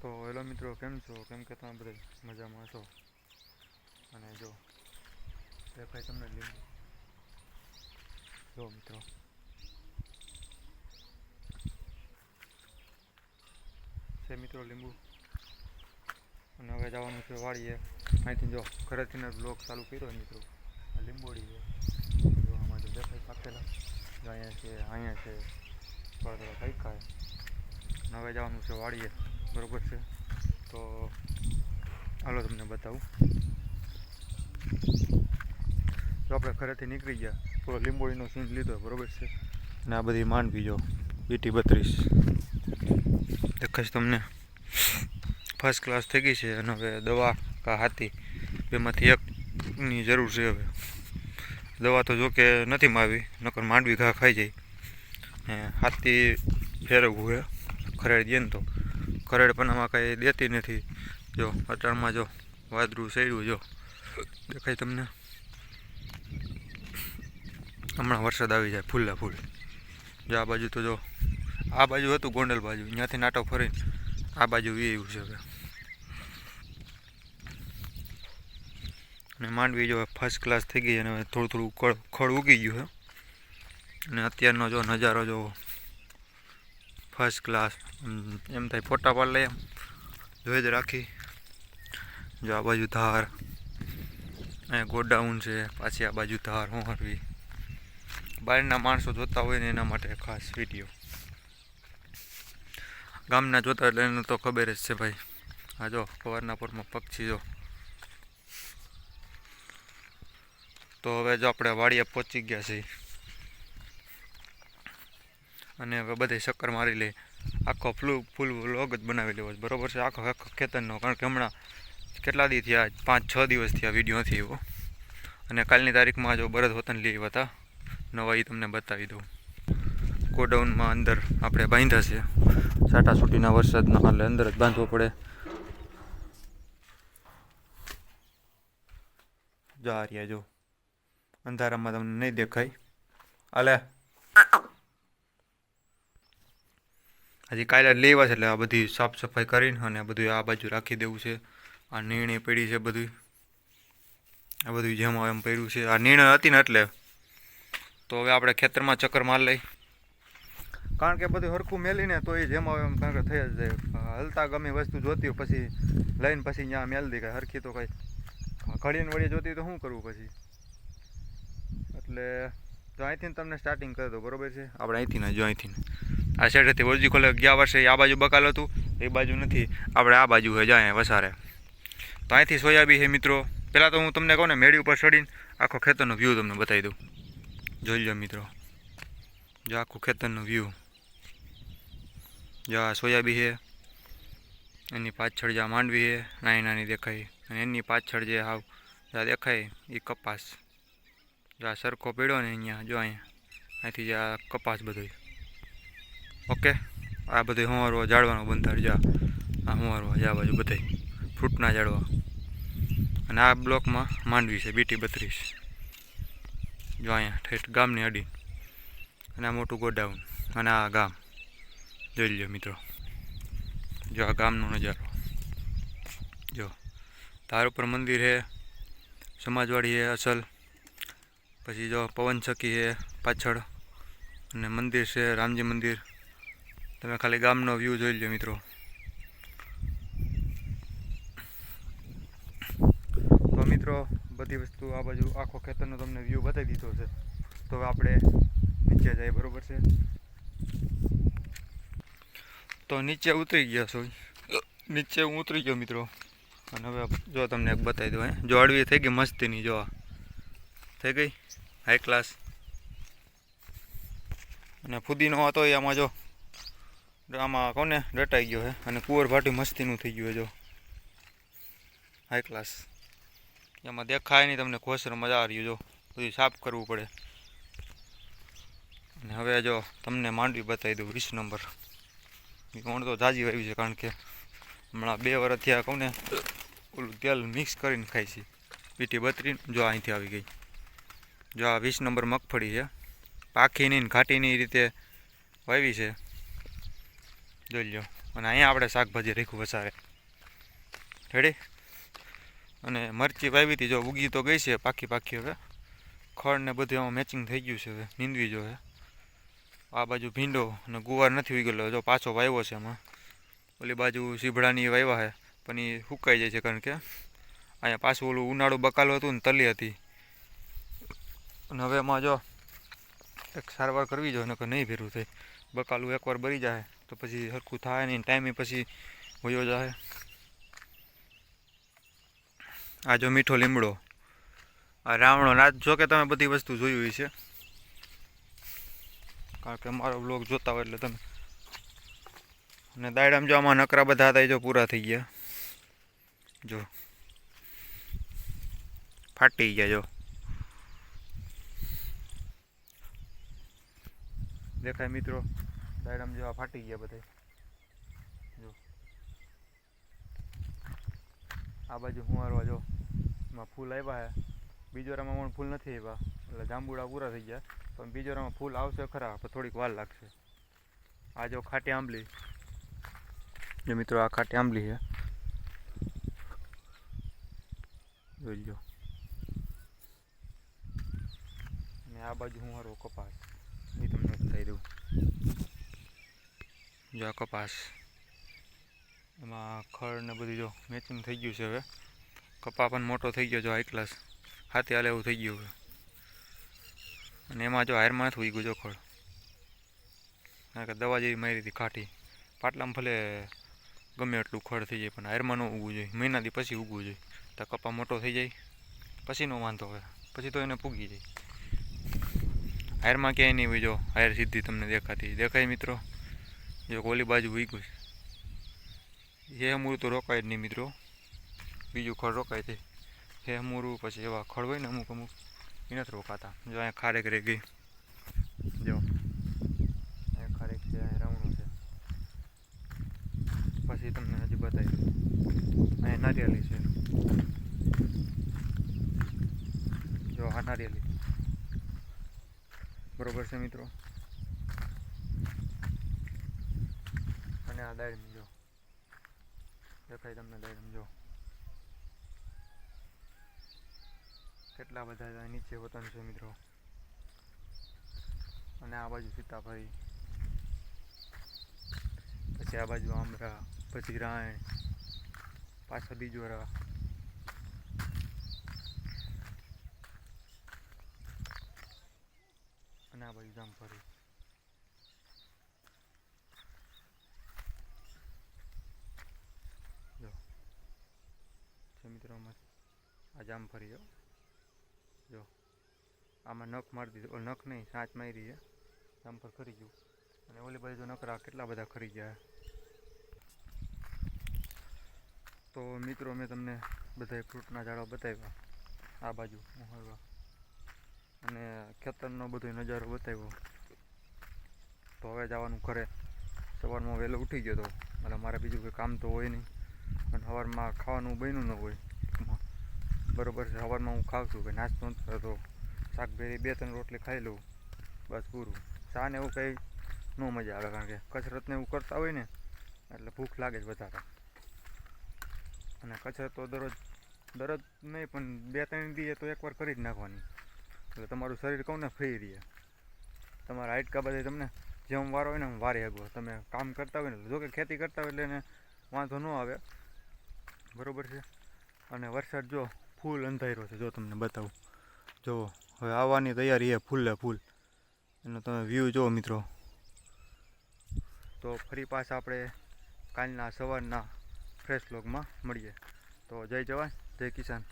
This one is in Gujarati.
તો હેલો મિત્રો, કેમ છો? કેમ કે તમે બધા મજામાં છો અને જો, દેખાય તમને લીંબુ જો મિત્રો. છે મિત્રો લીંબુ. અને હવે જવાનું છે વાળીએ અહીંથી જો ઘરેથી બ્લોક ચાલુ કર્યો મિત્રો. લીંબોડી છે. જો આમાં જો દેખાય પાકેલા. અહીંયા છે અહીંયા છે. થોડા થોડા ખાઈ ખાય. હવે જવાનું છે વાળીએ બરોબર છે. તો હાલો તમને બતાવું. જો આપણે ઘરેથી નીકળી ગયા, તો લીંબોળીનો સીન લીધો, બરોબર છે. અને આ બધી માંડવી જો બીટી બત્રીસ. દેખાશ તમને ફર્સ્ટ ક્લાસ થઈ ગઈ છે અને હવે દવા કા હાથી બેમાંથી એકની જરૂર છે હવે. દવા તો જોકે નથી માવી નકર માંડવી ઘા ખાઈ જાય. હાથી ફેરવવું હે ખરેડ દે ને તો. ખરેડ પણ આમાં કાંઈ દેતી નથી. જો, અટાણમાં જો, વાદળું સડ્યું જો, દેખાય તમને? હમણાં વરસાદ આવી જાય ફૂલ્લા ફૂલ. જો, આ બાજુ તો જો, આ બાજુ હતું ગોંડલ બાજુ, ત્યાંથી નાટક ફરીને આ બાજુ વી છે હવે. અને માંડવી જો ફર્સ્ટ ક્લાસ થઈ ગઈ અને થોડું થોડું ખડ ઉગી ગયું છે. અને અત્યારનો જો નજારો જો ફર્સ્ટ ક્લાસ એમ થાય ફોટા પાડ લઈએ જોઈ જ રાખી. જો આ બાજુ ધાર, અહીંયા ગોડાઉન છે, પાછી આ બાજુ ધાર હોંરવી. બહારના માણસો જોતા હોય ને એના માટે ખાસ વીડિયો ગામના જોતા એટલે એને તો ખબર જ છે ભાઈ. આ જો સવારના પરમાં પક્ષી જો. તો હવે જો આપણે વાડીએ પહોંચી ગયા છીએ. અને હવે બધે ચક્કર મારી લઈ આખો ફ્લુ, ફૂલ વ્લોગ જ બનાવી લેવો બરોબર છે? આખો આખો ખેતરનો કારણ કે હમણાં કેટલા દી થયા? પાંચ, છ દિવસથી આ વીડિયો નથી એવો. અને કાલની તારીખમાં જો બરદ વતન લઈ હતા, નવા એ તમને બતાવી દઉં. ગોડાઉનમાં અંદર આપણે બાંધ્યા છે. સાટાસૂટીના વરસાદના હાલે અંદર જ બાંધવો પડે. જો આ રહ્યા જો. અંધારામાં તમને નહીં દેખાય. આલે હજી કાલે લેવા છે એટલે આ બધી સાફ સફાઈ કરીને અને બધું આ બાજુ રાખી દેવું છે. આ નીણી પડી છે બધું આ બધું જેમ એમ પડ્યું છે. આ નીણ હતી ને એટલે. તો હવે આપણે ખેતરમાં ચક્કર માર લઈ. કારણ કે બધું હરખું મેલીને તો એ જેમ આવે એમ કારણ કે થઈ જ જાય હલતા ગમે વસ્તુ જોતી હોય પછી લઈને પછી ત્યાં મેલ દે કાંઈ. હરખી તો કાંઈ. ઘડીને વળી જોતી તો શું કરવું પછી? એટલે તો અહીંથી તમને સ્ટાર્ટિંગ કરી દો બરાબર છે? આપણે અહીંથી ને જો અહીંથી આ સાઈડેથી વરજી ખોલે, ગયા વર્ષે આ બાજુ બકાલ હતું, એ બાજુ નથી. આપણે આ બાજુ છે જાય વસારે. તો અહીંથી સોયાબી છે મિત્રો. પહેલાં તો હું તમને કહું ને, મેળી ઉપર ચડીને આખો ખેતરનો વ્યૂ તમને બતાવી દઉં. જોઈ લો મિત્રો. જો આખું ખેતરનું વ્યૂ જો આ સોયાબી છે એની પાછળ જે માંડવી છે નાની નાની દેખાય. અને એની પાછળ જે હાવ જ્યાં દેખાય એ કપાસ. જો આ સરખો પીડો ને અહીંયા, જો અહીંયા. અહીંથી જે આ કપાસ બધો. ઓકે. આ બધું હુંવારવા જાળવાનું બંધાર જા. આ હોંવારવા જા બાજુ બધાય. ફ્રૂટના ઝાડવા. અને આ બ્લોકમાં માંડવી છે, બીટી બત્રીસ. જો અહીંયા ઠેઠ ગામની અડી અને આ મોટું ગોડાઉન અને આ ગામ. જોઈ લ્યો મિત્રો. જો આ ગામનો નજારો. જો. તાર ઉપર મંદિર છે સમાજવાડી છે અસલ. પછી જો પવન ચક્કી છે પાછળ. અને મંદિર છે, રામજી મંદિર. તમે ખાલી ગામનો વ્યૂ જોઈ લો મિત્રો. તો મિત્રો, બધી વસ્તુ આ બાજુ, આખો ખેતરનો તમને વ્યૂ બતાવી દીધો છે. તો હવે આપણે નીચે જઈએ, બરોબર છે? તો નીચે ઉતરી ગયા છો. નીચે હું ઉતરી ગયો મિત્રો. અને હવે જો તમને એક બતાવી દઉં જો અડવી થઈ ગઈ મસ્તીની, જો. આ. થઈ ગઈ? હાઈ ક્લાસ અને ફુદીનો હતો આમાં જો. આમાં કોને રટાઈ ગયો છે અને કુંવર ભાટી મસ્તીનું થઈ ગયું જો. હાઈ ક્લાસ એમાં દેખાય નહીં તમને ખોસર મજા આવી જો. બધું સાફ કરવું પડે. અને હવે જો તમને માંડવી બતાવી દઉં વીસ નંબર. કોણ તો જાજી વાવી છે, કારણ કે હમણાં બે વર્ષ થયા કહું ને ઓલું તેલ મિક્સ કરીને ખાય છે. બીટી બત્રી, જો અહીંથી આવી ગઈ. જો આ વીસ નંબર મગફળી છે. પાખી નહીં ઘાટી નહીં રીતે વાવી છે. જોઈ લો અને અહીંયા આપણે શાકભાજી રાખ્યું વસારે રેડી અને મરચી વાવી હતી, જો ઉગી તો ગઈ છે પાકી પાકી હવે. ખડ ને બધું એમાં મેચિંગ થઈ ગયું છે હવે, નીંદવી જો આ બાજુ ભીંડો અને ગુવાર નથી ઉગેલો જો પાછો વાવ્યો છે એમાં. ઓલી બાજુ સીભડાની વાવ્યા છે, પણ એ સુકાઈ જાય છે કારણ કે અહીંયા પાછું ઓલું ઉનાળુ બકાલું હતું ને તલી હતી. અને હવે એમાં જો એક સારવાર કરવી જોઈએ નહીં ભેરું થાય. બકાલું એકવાર બળી જાય. તો પછી સરખું થાય નહીં ટાઈમે પછી વયો જાય આ જો મીઠો લીમડો, આ રાવણો, ના જો કે તમે બધી વસ્તુ જોયું છે. કારણ કે મારો બ્લોગ જોતા હોય એટલે તમે. અને દાયડામાં જો આમાં નકરા બધા હતા, એ જો પૂરા થઈ ગયા. જો. ફાટી ગયા, જો. દેખાય મિત્રો? દાયડામાં જેવા ફાટી ગયા બધા. જો. આ બાજુ હુંવારવા જો. એમાં ફૂલ આવ્યા છે બીજોરામાં પણ ફૂલ નથી આવ્યા એટલે જાંબુડા પૂરા થઈ ગયા. પણ બીજોરામાં ફૂલ આવશે ખરા, પણ થોડીક વાર લાગશે. આ જો ખાટી આંબલી. જો મિત્રો, આ ખાટી આંબલી છે જોઈ લો અને આ બાજુ હું હારો કપાસ એ તમને બતાવી દઉં જો આ કપાસ એમાં ખડ ને બધું જો મેચિંગ થઈ ગયું છે હવે. કપા પણ મોટો થઈ ગયો જો હાઈ ક્લાસ હાથે હાલે એવું થઈ ગયું હવે. અને એમાં જો હારમાં નથી ગયું જો ખડ. કારણ કે દવા જેવી મારી હતી ખાટી. પાટલામાં ભલે ગમે એટલું ખડ થઈ જાય, પણ હાયરમાં ન ઉગવું જોઈએ. મહિનાથી પછી ઉગવું જોઈએ. તો કપા મોટો થઈ જાય. પછીનો વાંધો હોય પછી તો એને પૂગી જાય. હાયરમાં ક્યાંય નહીં હોય જો હાયર સીધી તમને દેખાતી. દેખાય મિત્રો? જો ઓલી બાજુ ઉગ્યું છે. હે મૂળ તો રોકાય જ નહીં મિત્રો. બીજું ખડ રોકાય છે. હે મૂરું પછી એવા ખડ હોય ને અમુક અમુક, એ નથી રોકાતા. જો અહીંયા ખારેક રહી ગઈ. જો. અહીંયા ખારેક છે, અહીંયા રાવણું છે. પછી તમને હજી બતાવી અહીંયા નારિયેલી છે. જો, આ નારિયેલી બરોબર છે મિત્રો અને આ જો દેખાય તમને દાડમ જો કેટલા બધા નીચે વતન છે મિત્રો? અને આ બાજુ સીતાફળી. પછી આ બાજુ આમરા, પછી રાયણ પાછા બીજો રા અને આ બાજુ જામફળી જો છે મિત્રોમાં. આ જામફળી જો, આમાં નખ મારી દીધો. નખ નહીં, સાચ મારી છે જામફળ ખરી ગયું. અને ઓલી બાજુ નકરા કેટલા બધા ખરી ગયા. તો મિત્રો, મેં તમને બધા ફ્રૂટના ઝાડો બતાવ્યા. આ બાજુ મોહરવા. અને ખેતરનો બધો નજારો બતાવ્યો. તો હવે જવાનું ઘરે. સવારમાં વહેલો ઉઠી ગયો તો. એટલે મારે બીજું કંઈ કામ તો હોય નહીં. અને સવારમાં ખાવાનું બન્યું ન હોય. બરોબર સવારમાં હું ખાઉં છું કે નાસ્તો નથી કરતો શાકભાજી બે ત્રણ રોટલી ખાઈ લઉં. બસ પૂરું. ચા ને એવું કંઈ ન મજા આવે કારણ કે કસરતને એવું કરતા હોય ને એટલે ભૂખ લાગે જ વધારે. અને કસરત તો દરરોજ દરરોજ નહીં, પણ બે ત્રણ દીએ તો એકવાર કરી જ નાખવાની. એટલે તમારું શરીર કહું ને ફ્રી રહે. તમારા હાઇટકા બધા તમને જેમ વારો હોય ને એમ વારી હગો. તમે કામ કરતા હોય ને, જો કે ખેતી કરતા હોય એટલે એને વાંધો ન આવે. બરોબર છે? અને વરસાદ જો ફૂલ અંધાર્યો છે, જો તમને બતાવું. જો, હવે આવવાની તૈયારી એ ફૂલે ફૂલ. એનો તમે વ્યૂ જુઓ મિત્રો. તો ફરી પાછા આપણે કાલના સવારના ફ્રેશ લોગમાં મળીએ. તો જય જવાન, જય કિસાન.